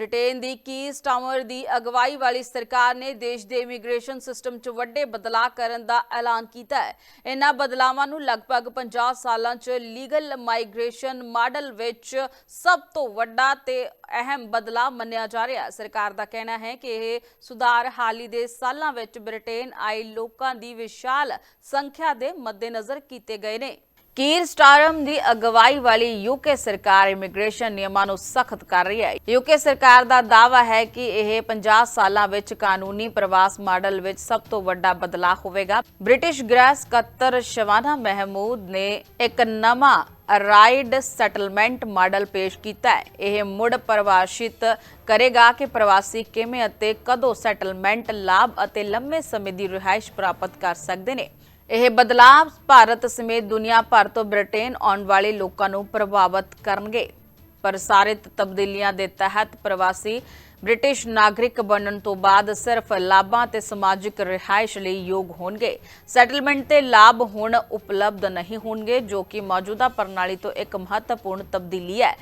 Britain ਦੀ ਕੀ ਸਟਾਮਰ ਦੀ ਅਗਵਾਈ ਵਾਲੀ ਸਰਕਾਰ ਨੇ ਦੇਸ਼ ਦੇ ਇਮੀਗ੍ਰੇਸ਼ਨ ਸਿਸਟਮ 'ਚ ਵੱਡੇ ਬਦਲਾਅ ਕਰਨ ਦਾ ਐਲਾਨ ਕੀਤਾ ਹੈ। ਇਨ੍ਹਾਂ ਬਦਲਾਵਾਂ ਨੂੰ ਲਗਭਗ 50 ਸਾਲਾਂ 'ਚ ਲੀਗਲ ਮਾਈਗ੍ਰੇਸ਼ਨ ਮਾਡਲ ਵਿੱਚ ਸਭ ਤੋਂ ਵੱਡਾ ਤੇ ਅਹਿਮ ਬਦਲਾਅ ਮੰਨਿਆ ਜਾ ਰਿਹਾ ਹੈ। ਸਰਕਾਰ ਦਾ ਕਹਿਣਾ ਹੈ ਕਿ ਇਹ ਸੁਧਾਰ ਹਾਲ ਹੀ ਦੇ ਸਾਲਾਂ ਵਿੱਚ ਬ੍ਰਿਟੇਨ ਆਏ ਲੋਕਾਂ ਦੀ ਵਿਸ਼ਾਲ ਸੰਖਿਆ ਦੇ ਮੱਦੇਨਜ਼ਰ ਕੀਤੇ ਗਏ ਨੇ। ਕੀਰ ਸਟਾਰਮ ਦੀ ਅਗਵਾਈ ਵਾਲੀ ਯੂਕੇ ਸਰਕਾਰ ਇਮੀਗ੍ਰੇਸ਼ਨ ਨਿਯਮਾਂ ਨੂੰ ਸਖਤ ਕਰ ਰਹੀ ਹੈ। ਯੂਕੇ ਸਰਕਾਰ ਦਾ ਦਾਅਵਾ ਹੈ ਕਿ ਇਹ 50 ਸਾਲਾਂ ਵਿੱਚ ਕਾਨੂੰਨੀ ਪ੍ਰਵਾਸ ਮਾਡਲ ਵਿੱਚ ਸਭ ਤੋਂ ਵੱਡਾ ਬਦਲਾਅ ਹੋਵੇਗਾ। ਬ੍ਰਿਟਿਸ਼ ਗ੍ਰੈਸ ਕਤਰ ਸ਼ਵਾਨਾ ਮਹਿਮੂਦ ਨੇ ਇੱਕ ਨਵਾਂ ਰਾਈਡ ਸੈਟਲਮੈਂਟ ਮਾਡਲ ਪੇਸ਼ ਕੀਤਾ ਹੈ। ਇਹ ਮੁੜ ਪਰਿਭਾਸ਼ਿਤ ਕਰੇਗਾ ਕਿ ਪ੍ਰਵਾਸੀ ਕਿਵੇਂ ਅਤੇ ਕਦੋਂ ਸੈਟਲਮੈਂਟ ਲਾਭ ਅਤੇ ਲੰਮੇ ਸਮੇਂ ਦੀ ਰਿਹਾਇਸ਼ ਪ੍ਰਾਪਤ ਕਰ ਸਕਦੇ ਨੇ। ਇਹ ਬਦਲਾਅ ਭਾਰਤ ਸਮੇਤ ਦੁਨੀਆ ਭਰ ਤੋਂ ਬ੍ਰਿਟੇਨ ਆਉਣ ਵਾਲੇ ਲੋਕਾਂ ਨੂੰ ਪ੍ਰਭਾਵਿਤ ਕਰਨਗੇ। ਪ੍ਰਸਾਰਿਤ ਤਬਦੀਲੀਆਂ ਦੇ ਤਹਿਤ ਪ੍ਰਵਾਸੀ ਬ੍ਰਿਟਿਸ਼ ਨਾਗਰਿਕ ਬਣਨ ਤੋਂ ਬਾਅਦ ਸਿਰਫ ਲਾਭਾਂ ਤੇ ਸਮਾਜਿਕ ਰਿਹਾਇਸ਼ ਲਈ ਯੋਗ ਹੋਣਗੇ। ਸੈਟਲਮੈਂਟ ਤੇ ਲਾਭ ਹੁਣ ਉਪਲਬਧ ਨਹੀਂ ਹੋਣਗੇ, ਜੋ ਕਿ ਮੌਜੂਦਾ ਪ੍ਰਣਾਲੀ ਤੋਂ ਇੱਕ ਮਹੱਤਵਪੂਰਨ ਤਬਦੀਲੀ ਹੈ।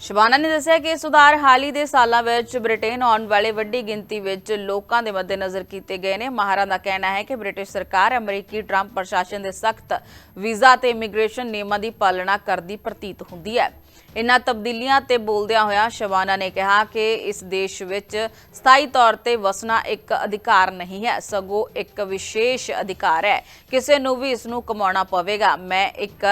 ਸ਼ਬਾਨਾ ਨੇ ਦੱਸਿਆ ਕਿ ਇਹ ਸੁਧਾਰ ਹਾਲ ਹੀ ਦੇ ਸਾਲਾਂ ਵਿੱਚ ਬ੍ਰਿਟੇਨ ਆਉਣ ਵਾਲੇ ਵੱਡੀ ਗਿਣਤੀ ਵਿੱਚ ਲੋਕਾਂ ਦੇ ਮੱਦੇਨਜ਼ਰ ਕੀਤੇ ਗਏ ਨੇ। ਮਾਹਰਾਂ ਦਾ ਕਹਿਣਾ ਹੈ ਕਿ ਬ੍ਰਿਟਿਸ਼ ਸਰਕਾਰ ਅਮਰੀਕੀ ਟਰੰਪ ਪ੍ਰਸ਼ਾਸਨ ਦੇ ਸਖਤ ਵੀਜ਼ਾ ਤੇ ਇਮੀਗ੍ਰੇਸ਼ਨ ਨਿਯਮਾਂ ਦੀ ਪਾਲਣਾ ਕਰਦੀ ਪ੍ਰਤੀਤ ਹੁੰਦੀ ਹੈ। ਇਨ੍ਹਾਂ ਤਬਦੀਲੀਆਂ ਤੇ ਬੋਲਦਿਆਂ ਹੋਇਆਂ ਸ਼ਬਾਨਾ ਨੇ ਕਿਹਾ ਕਿ ਇਸ ਦੇਸ਼ ਵਿੱਚ ਸਥਾਈ ਤੌਰ ਤੇ ਵਸਣਾ ਇੱਕ ਅਧਿਕਾਰ ਨਹੀਂ ਹੈ, ਸਗੋਂ ਇੱਕ ਵਿਸ਼ੇਸ਼ ਅਧਿਕਾਰ ਹੈ। ਕਿਸੇ ਨੂੰ ਵੀ ਇਸ ਨੂੰ ਕਮਾਉਣਾ ਪਵੇਗਾ। ਮੈਂ ਇੱਕ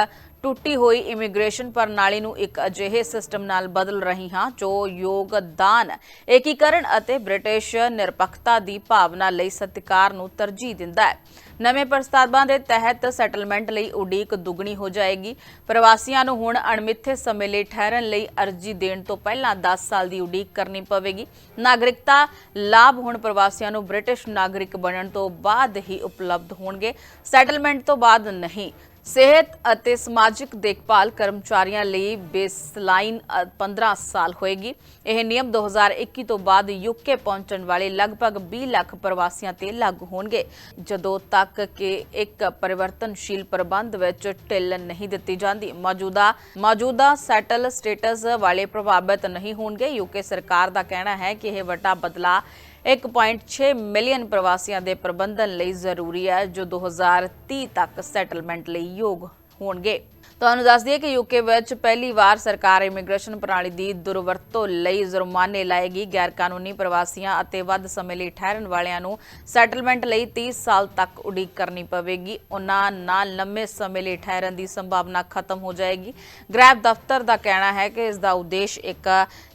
ਟੁੱਟੀ ਹੋਈ ਇਮੀਗ੍ਰੇਸ਼ਨ ਪ੍ਰਣਾਲੀ ਨੂੰ ਇੱਕ ਅਜਿਹੇ ਸਿਸਟਮ ਨਾਲ ਬਦਲ ਰਹੀ ਹਾਂ ਜੋ ਯੋਗਦਾਨ, ਏਕੀਕਰਨ ਅਤੇ ਬ੍ਰਿਟਿਸ਼ ਨਿਰਪੱਖਤਾ ਦੀ ਭਾਵਨਾ ਲਈ ਸਤਿਕਾਰ ਨੂੰ ਤਰਜੀਹ ਦਿੰਦਾ ਹੈ। ਨਵੇਂ ਪ੍ਰਸਤਾਵਾਂ ਦੇ ਤਹਿਤ ਸੈਟਲਮੈਂਟ ਲਈ ਉਡੀਕ ਦੁੱਗਣੀ ਹੋ ਜਾਏਗੀ। ਪ੍ਰਵਾਸੀਆਂ ਨੂੰ ਹੁਣ ਅਣਮਿੱਥੇ ਸਮੇਂ ਲਈ ਠਹਿਰਨ ਲਈ ਅਰਜ਼ੀ ਦੇਣ ਤੋਂ ਪਹਿਲਾਂ 10 ਸਾਲ ਦੀ ਉਡੀਕ ਕਰਨੀ ਪਵੇਗੀ। ਨਾਗਰਿਕਤਾ ਲਾਭ ਹੁਣ ਪ੍ਰਵਾਸੀਆਂ ਨੂੰ ਬ੍ਰਿਟਿਸ਼ ਨਾਗਰਿਕ ਬਣਨ ਤੋਂ ਬਾਅਦ ਹੀ ਉਪਲਬਧ ਹੋਣਗੇ। ਸੈਟਲਮੈਂਟ ਤੋਂ ਬਾਅਦ ਨਹੀਂ। ਸਿਹਤ ਅਤੇ ਸਮਾਜਿਕ ਦੇਖਭਾਲ ਕਰਮਚਾਰੀਆਂ ਲਈ ਬੇਸਲਾਈਨ 15 ਸਾਲ ਹੋਏਗੀ। ਇਹ ਨਿਯਮ 2021 ਤੋਂ ਬਾਅਦ ਯੂਕੇ ਪਹੁੰਚਣ ਵਾਲੇ ਲਗਭਗ 20 ਲੱਖ ਪ੍ਰਵਾਸੀਆਂ ਤੇ ਲਾਗੂ ਹੋਣਗੇ, ਜਦੋਂ ਤੱਕ ਕਿ ਇੱਕ ਪਰਿਵਰਤਨਸ਼ੀਲ ਪ੍ਰਬੰਧ ਵਿੱਚ ਢਿੱਲ ਨਹੀਂ ਦਿੱਤੀ ਜਾਂਦੀ। ਮੌਜੂਦਾ ਮੌਜੂਦਾ ਸੈਟਲ ਸਟੇਟਸ ਵਾਲੇ ਪ੍ਰਭਾਵਿਤ ਨਹੀਂ ਹੋਣਗੇ। ਯੂਕੇ ਸਰਕਾਰ ਦਾ ਕਹਿਣਾ ਹੈ ਕਿ ਇਹ ਵੱਡਾ ਬਦਲਾਅ 1.6 ਮਿਲੀਅਨ ਪ੍ਰਵਾਸੀਆਂ ਦੇ ਪ੍ਰਬੰਧਨ ਲਈ ਜ਼ਰੂਰੀ ਹੈ, ਜੋ 2030 ਤੱਕ ਸੈਟਲਮੈਂਟ ਲਈ ਯੋਗ ਹੋਣਗੇ। ਤੁਹਾਨੂੰ ਦੱਸ ਦਈਏ ਕਿ ਯੂਕੇ ਵਿੱਚ ਪਹਿਲੀ ਵਾਰ ਸਰਕਾਰ ਇਮੀਗ੍ਰੇਸ਼ਨ ਪ੍ਰਣਾਲੀ ਦੀ ਦੁਰਵਰਤੋਂ ਲਈ ਜੁਰਮਾਨੇ ਲਾਏਗੀ ਗੈਰ ਕਾਨੂੰਨੀ ਪ੍ਰਵਾਸੀਆਂ ਅਤੇ ਵੱਧ ਸਮੇਂ ਲਈ ਠਹਿਰਨ ਵਾਲਿਆਂ ਨੂੰ ਸੈਟਲਮੈਂਟ ਲਈ 30 ਸਾਲ ਤੱਕ ਉਡੀਕ ਕਰਨੀ ਪਵੇਗੀ। ਉਹਨਾਂ ਨਾਲ ਲੰਮੇ ਸਮੇਂ ਲਈ ਠਹਿਰਨ ਦੀ ਸੰਭਾਵਨਾ ਖਤਮ ਹੋ ਜਾਏਗੀ। ਗ੍ਰੈਬ ਦਫ਼ਤਰ ਦਾ ਕਹਿਣਾ ਹੈ ਕਿ ਇਸ ਦਾ ਉਦੇਸ਼ ਇੱਕ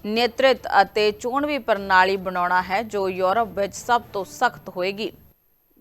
ਨੇਤਰਿਤ ਅਤੇ ਚੋਣਵੀ ਪ੍ਰਣਾਲੀ ਬਣਾਉਣਾ ਹੈ, ਜੋ ਯੂਰਪ ਵਿੱਚ ਸਭ ਤੋਂ ਸਖਤ ਹੋਏਗੀ।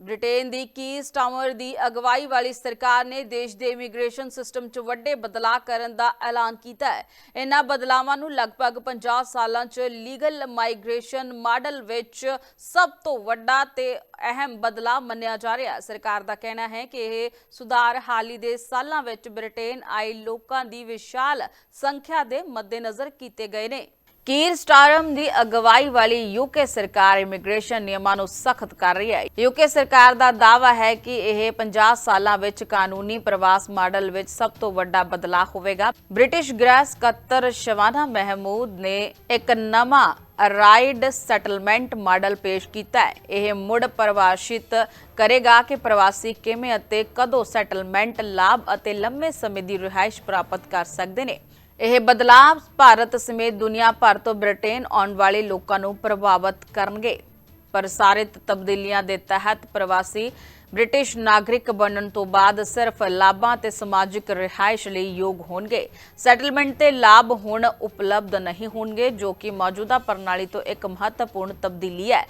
ਬ੍ਰਿਟੇਨ ਦੀ ਕੀ ਸਟਾਮਰ ਦੀ ਅਗਵਾਈ ਵਾਲੀ ਸਰਕਾਰ ਨੇ ਦੇਸ਼ ਦੇ ਇਮੀਗ੍ਰੇਸ਼ਨ ਸਿਸਟਮ 'ਚ ਵੱਡੇ ਬਦਲਾਅ ਕਰਨ ਦਾ ਐਲਾਨ ਕੀਤਾ ਹੈ। ਇਹਨਾਂ ਬਦਲਾਵਾਂ ਨੂੰ ਲਗਭਗ 50 ਸਾਲਾਂ 'ਚ ਲੀਗਲ ਮਾਈਗ੍ਰੇਸ਼ਨ ਮਾਡਲ ਵਿੱਚ ਸਭ ਤੋਂ ਵੱਡਾ ਤੇ ਅਹਿਮ ਬਦਲਾਅ ਮੰਨਿਆ ਜਾ ਰਿਹਾ ਹੈ। ਸਰਕਾਰ ਦਾ ਕਹਿਣਾ ਹੈ ਕਿ ਇਹ ਸੁਧਾਰ ਹਾਲ ਹੀ ਦੇ ਸਾਲਾਂ ਵਿੱਚ ਬ੍ਰਿਟੇਨ ਆਏ ਲੋਕਾਂ ਦੀ ਵਿਸ਼ਾਲ ਸੰਖਿਆ ਦੇ ਮੱਦੇਨਜ਼ਰ ਕੀਤੇ ਗਏ ਨੇ। ਕੀਰ ਸਟਾਰਮ ਦੀ ਅਗਵਾਈ ਵਾਲੀ ਯੂਕੇ ਸਰਕਾਰ ਇਮੀਗ੍ਰੇਸ਼ਨ ਨਿਯਮਾਂ ਨੂੰ ਸਖਤ ਕਰ ਰਹੀ ਹੈ। ਯੂਕੇ ਸਰਕਾਰ ਦਾ ਦਾਅਵਾ ਹੈ ਕਿ ਇਹ 50 ਸਾਲਾਂ ਵਿੱਚ ਕਾਨੂੰਨੀ ਪ੍ਰਵਾਸ ਮਾਡਲ ਵਿੱਚ ਸਭ ਤੋਂ ਵੱਡਾ ਬਦਲਾਅ ਹੋਵੇਗਾ। ਬ੍ਰਿਟਿਸ਼ ਗ੍ਰੈਸ ਕਤਰ ਸ਼ਵਾਨਾ ਮਹਿਮੂਦ ਨੇ ਇੱਕ ਨਵਾਂ ਰਾਈਡ ਸੈਟਲਮੈਂਟ ਮਾਡਲ ਪੇਸ਼ ਕੀਤਾ ਹੈ। ਇਹ ਮੁੜ ਪਰਿਭਾਸ਼ਿਤ ਕਰੇਗਾ ਕਿ ਪ੍ਰਵਾਸੀ ਕਿਵੇਂ ਅਤੇ ਕਦੋਂ ਸੈਟਲਮੈਂਟ ਲਾਭ ਅਤੇ ਲੰਮੇ ਸਮੇਂ ਦੀ ਰਿਹਾਇਸ਼ ਪ੍ਰਾਪਤ ਕਰ ਸਕਦੇ ਨੇ। ਇਹ ਬਦਲਾਅ ਭਾਰਤ ਸਮੇਤ ਦੁਨੀਆ ਭਰ ਤੋਂ ਬ੍ਰਿਟੇਨ ਆਉਣ ਵਾਲੇ ਲੋਕਾਂ ਨੂੰ ਪ੍ਰਭਾਵਿਤ ਕਰਨਗੇ। ਪ੍ਰਸਾਰਿਤ ਤਬਦੀਲੀਆਂ ਦੇ ਤਹਿਤ ਪ੍ਰਵਾਸੀ ਬ੍ਰਿਟਿਸ਼ ਨਾਗਰਿਕ ਬਣਨ ਤੋਂ ਬਾਅਦ ਸਿਰਫ ਲਾਭਾਂ ਤੇ ਸਮਾਜਿਕ ਰਿਹਾਇਸ਼ ਲਈ ਯੋਗ ਹੋਣਗੇ। ਸੈਟਲਮੈਂਟ ਤੇ ਲਾਭ ਹੁਣ ਉਪਲਬਧ ਨਹੀਂ ਹੋਣਗੇ, ਜੋ ਕਿ ਮੌਜੂਦਾ ਪ੍ਰਣਾਲੀ ਤੋਂ ਇੱਕ ਮਹੱਤਵਪੂਰਨ ਤਬਦੀਲੀ ਹੈ।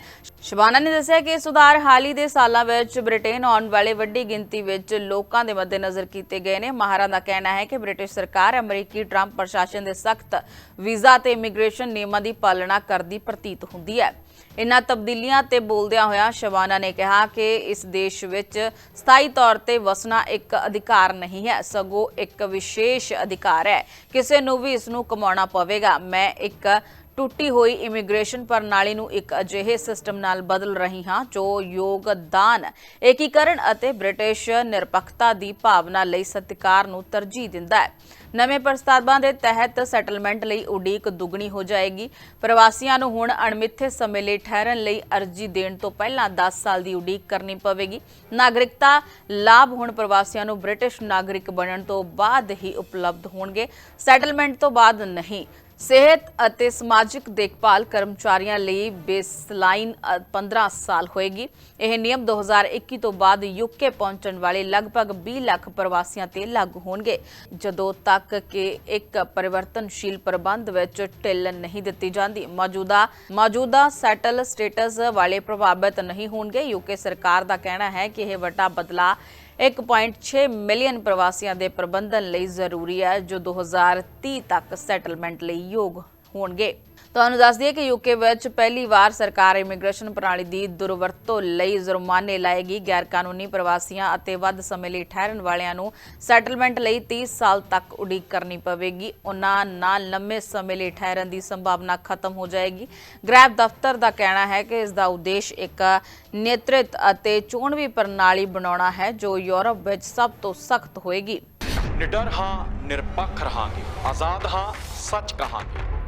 ਸ਼ਬਾਨਾ ਨੇ ਦੱਸਿਆ ਕਿ ਇਹ ਸੁਧਾਰ ਹਾਲ ਹੀ ਦੇ ਸਾਲਾਂ ਵਿੱਚ ਬ੍ਰਿਟੇਨ ਆਉਣ ਵਾਲੇ ਵੱਡੀ ਗਿਣਤੀ ਵਿੱਚ ਲੋਕਾਂ ਦੇ ਮੱਦੇਨਜ਼ਰ ਕੀਤੇ ਗਏ ਨੇ। ਮਾਹਰਾਂ ਦਾ ਕਹਿਣਾ ਹੈ ਕਿ ਬ੍ਰਿਟਿਸ਼ ਸਰਕਾਰ ਅਮਰੀਕੀ ਟਰੰਪ ਪ੍ਰਸ਼ਾਸਨ ਦੇ ਸਖਤ ਵੀਜ਼ਾ ਤੇ ਇਮੀਗ੍ਰੇਸ਼ਨ ਨਿਯਮਾਂ ਦੀ ਪਾਲਣਾ ਕਰਦੀ ਪ੍ਰਤੀਤ ਹੁੰਦੀ ਹੈ। ਇਨ੍ਹਾਂ ਤਬਦੀਲੀਆਂ ਤੇ ਬੋਲਦਿਆਂ ਹੋਇਆਂ ਸ਼ਬਾਨਾ ਨੇ ਕਿਹਾ ਕਿ ਇਸ ਦੇਸ਼ ਵਿੱਚ ਸਥਾਈ ਤੌਰ ਤੇ ਵਸਣਾ ਇੱਕ ਅਧਿਕਾਰ ਨਹੀਂ ਹੈ, ਸਗੋਂ ਇੱਕ ਵਿਸ਼ੇਸ਼ ਅਧਿਕਾਰ ਹੈ। ਕਿਸੇ ਨੂੰ ਵੀ ਇਸ ਨੂੰ ਕਮਾਉਣਾ ਪਵੇਗਾ। ਮੈਂ ਇੱਕ ਟੁੱਟੀ ਹੋਈ ਇਮੀਗ੍ਰੇਸ਼ਨ ਪ੍ਰਣਾਲੀ ਨੂੰ ਇੱਕ ਅਜਿਹੇ ਸਿਸਟਮ ਨਾਲ ਬਦਲ ਰਹੀ ਹਾਂ, ਜੋ ਯੋਗਦਾਨ, ਏਕੀਕਰਨ ਅਤੇ ਬ੍ਰਿਟਿਸ਼ ਨਿਰਪੱਖਤਾ ਦੀ ਭਾਵਨਾ ਲਈ ਸਤਿਕਾਰ ਨੂੰ ਤਰਜੀਹ ਦਿੰਦਾ ਹੈ। ਨਵੇਂ ਪ੍ਰਸਤਾਵਾਂ ਦੇ ਤਹਿਤ ਸੈਟਲਮੈਂਟ ਲਈ ਉਡੀਕ ਦੁੱਗਣੀ ਹੋ ਜਾਏਗੀ। ਪ੍ਰਵਾਸੀਆਂ ਨੂੰ ਹੁਣ ਅਣਮਿੱਥੇ ਸਮੇਂ ਲਈ ਠਹਿਰਨ ਲਈ ਅਰਜ਼ੀ ਦੇਣ ਤੋਂ ਪਹਿਲਾਂ 10 ਸਾਲ ਦੀ ਉਡੀਕ ਕਰਨੀ ਪਵੇਗੀ। ਨਾਗਰਿਕਤਾ ਲਾਭ ਹੁਣ ਪ੍ਰਵਾਸੀਆਂ ਨੂੰ ਬ੍ਰਿਟਿਸ਼ ਨਾਗਰਿਕ ਬਣਨ ਤੋਂ ਬਾਅਦ ਹੀ ਉਪਲਬਧ ਹੋਣਗੇ। ਸੈਟਲਮੈਂਟ ਤੋਂ ਬਾਅਦ ਨਹੀਂ। ਸਿਹਤ ਅਤੇ ਸਮਾਜਿਕ ਦੇਖਭਾਲ ਕਰਮਚਾਰੀਆਂ ਲਈ ਬੇਸਲਾਈਨ 15 ਸਾਲ ਹੋਏਗੀ। ਇਹ ਨਿਯਮ 2021 ਤੋਂ ਬਾਅਦ ਯੂਕੇ ਪਹੁੰਚਣ ਵਾਲੇ ਲਗਭਗ 20 ਲੱਖ ਪ੍ਰਵਾਸੀਆਂ ਤੇ ਲਾਗੂ ਹੋਣਗੇ, ਜਦੋਂ ਤੱਕ ਕਿ ਇੱਕ ਪਰਿਵਰਤਨਸ਼ੀਲ ਪ੍ਰਬੰਧ ਵਿੱਚ ਢਿੱਲ ਨਹੀਂ ਦਿੱਤੀ ਜਾਂਦੀ। ਮੌਜੂਦਾ ਮੌਜੂਦਾ ਸੈਟਲ ਸਟੇਟਸ ਵਾਲੇ ਪ੍ਰਭਾਵਿਤ ਨਹੀਂ ਹੋਣਗੇ। ਯੂਕੇ ਸਰਕਾਰ ਦਾ ਕਹਿਣਾ ਹੈ ਕਿ ਇਹ ਵੱਡਾ ਬਦਲਾਅ 1.6 ਮਿਲੀਅਨ ਪ੍ਰਵਾਸੀਆਂ ਦੇ ਪ੍ਰਬੰਧਨ ਲਈ ਜ਼ਰੂਰੀ ਹੈ, ਜੋ 2030 ਤੱਕ ਸੈਟਲਮੈਂਟ ਲਈ ਯੋਗ ਹੋਣਗੇ। ਤੁਹਾਨੂੰ ਦੱਸ ਦਈਏ ਕਿ ਯੂਕੇ ਵਿੱਚ ਪਹਿਲੀ ਵਾਰ ਸਰਕਾਰ ਇਮੀਗ੍ਰੇਸ਼ਨ ਪ੍ਰਣਾਲੀ ਦੀ ਦੁਰਵਰਤੋਂ ਲਈ ਜੁਰਮਾਨੇ ਲਾਏਗੀ ਗੈਰ ਕਾਨੂੰਨੀ ਪ੍ਰਵਾਸੀਆਂ ਅਤੇ ਵੱਧ ਸਮੇਂ ਲਈ ਠਹਿਰਨ ਵਾਲਿਆਂ ਨੂੰ ਸੈਟਲਮੈਂਟ ਲਈ 30 ਸਾਲ ਤੱਕ ਉਡੀਕ ਕਰਨੀ ਪਵੇਗੀ। ਉਹਨਾਂ ਨਾਲ ਲੰਮੇ ਸਮੇਂ ਲਈ ਠਹਿਰਨ ਦੀ ਸੰਭਾਵਨਾ ਖਤਮ ਹੋ ਜਾਏਗੀ। ਗ੍ਰੈਬ ਦਫ਼ਤਰ ਦਾ ਕਹਿਣਾ ਹੈ ਕਿ ਇਸ ਦਾ ਉਦੇਸ਼ ਇੱਕ ਨੇਤਰਿਤ ਅਤੇ ਚੋਣਵੀ ਪ੍ਰਣਾਲੀ ਬਣਾਉਣਾ ਹੈ, ਜੋ ਯੂਰਪ ਵਿੱਚ ਸਭ ਤੋਂ ਸਖਤ ਹੋਏਗੀ। ਨਿਡਰ ਹਾਂ, ਨਿਰਪੱਖ ਰਹਾਂਗੇ। ਆਜ਼ਾਦ ਹਾਂ, ਸੱਚ ਕਹਾਂਗੇ।